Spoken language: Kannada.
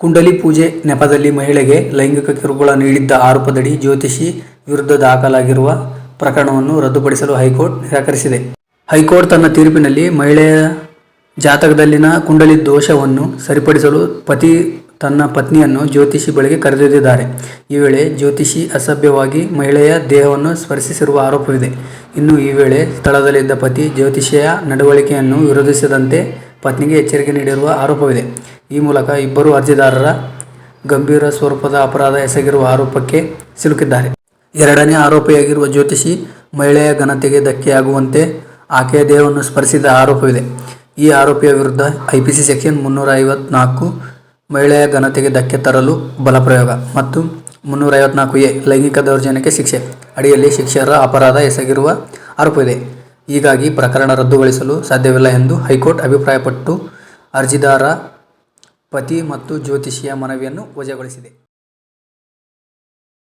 ಕುಂಡಲಿ ಪೂಜೆ ನೆಪದಲ್ಲಿ ಮಹಿಳೆಗೆ ಲೈಂಗಿಕ ಕಿರುಕುಳ ನೀಡಿದ್ದ ಆರೋಪದಡಿ ಜ್ಯೋತಿಷಿ ವಿರುದ್ಧ ದಾಖಲಾಗಿರುವ ಪ್ರಕರಣವನ್ನು ರದ್ದುಪಡಿಸಲು ಹೈಕೋರ್ಟ್ ನಿರಾಕರಿಸಿದೆ. ಹೈಕೋರ್ಟ್ ತನ್ನ ತೀರ್ಪಿನಲ್ಲಿ ಮಹಿಳೆಯ ಜಾತಕದಲ್ಲಿನ ಕುಂಡಲಿ ದೋಷವನ್ನು ಸರಿಪಡಿಸಲು ಪತಿ ತನ್ನ ಪತ್ನಿಯನ್ನು ಜ್ಯೋತಿಷಿ ಬಳಿಗೆ ಕರೆದೊಯ್ದಿದ್ದಾರೆ. ಈ ವೇಳೆ ಜ್ಯೋತಿಷಿ ಅಸಭ್ಯವಾಗಿ ಮಹಿಳೆಯ ದೇಹವನ್ನು ಸ್ಪರ್ಶಿಸಿರುವ ಆರೋಪವಿದೆ. ಇನ್ನು ಈ ವೇಳೆ ಸ್ಥಳದಲ್ಲಿದ್ದ ಪತಿ ಜ್ಯೋತಿಷಿಯ ನಡವಳಿಕೆಯನ್ನು ವಿರೋಧಿಸದಂತೆ ಪತ್ನಿಗೆ ಎಚ್ಚರಿಕೆ ನೀಡಿರುವ ಆರೋಪವಿದೆ. ಈ ಮೂಲಕ ಇಬ್ಬರು ಅರ್ಜಿದಾರರ ಗಂಭೀರ ಸ್ವರೂಪದ ಅಪರಾಧ ಎಸಗಿರುವ ಆರೋಪಕ್ಕೆ ಸಿಲುಕಿದ್ದಾರೆ. ಎರಡನೇ ಆರೋಪಿಯಾಗಿರುವ ಜ್ಯೋತಿಷಿ ಮಹಿಳೆಯ ಘನತೆಗೆ ಧಕ್ಕೆಯಾಗುವಂತೆ ಆಕೆಯ ದೇಹವನ್ನು ಸ್ಪರ್ಶಿಸಿದ ಆರೋಪವಿದೆ. ಈ ಆರೋಪಿಯ ವಿರುದ್ಧ ಐಪಿಸಿ ಸೆಕ್ಷನ್ ಮುನ್ನೂರ ಐವತ್ನಾಲ್ಕು ಮಹಿಳೆಯ ಘನತೆಗೆ ಧಕ್ಕೆ ತರಲು ಬಲಪ್ರಯೋಗ ಮತ್ತು ಮುನ್ನೂರ ಐವತ್ನಾಲ್ಕು ಎ ಲೈಂಗಿಕ ದೌರ್ಜನ್ಯಕ್ಕೆ ಶಿಕ್ಷೆ ಅಡಿಯಲ್ಲಿ ಶಿಕ್ಷಾರ್ಹ ಅಪರಾಧ ಎಸಗಿರುವ ಆರೋಪವಿದೆ. ಹೀಗಾಗಿ ಪ್ರಕರಣ ರದ್ದುಗೊಳಿಸಲು ಸಾಧ್ಯವಿಲ್ಲ ಎಂದು ಹೈಕೋರ್ಟ್ ಅಭಿಪ್ರಾಯಪಟ್ಟು ಅರ್ಜಿದಾರ ಪತಿ ಮತ್ತು ಜ್ಯೋತಿಷಿಯ ಮನವಿಯನ್ನು ವಜಾಗೊಳಿಸಿದೆ.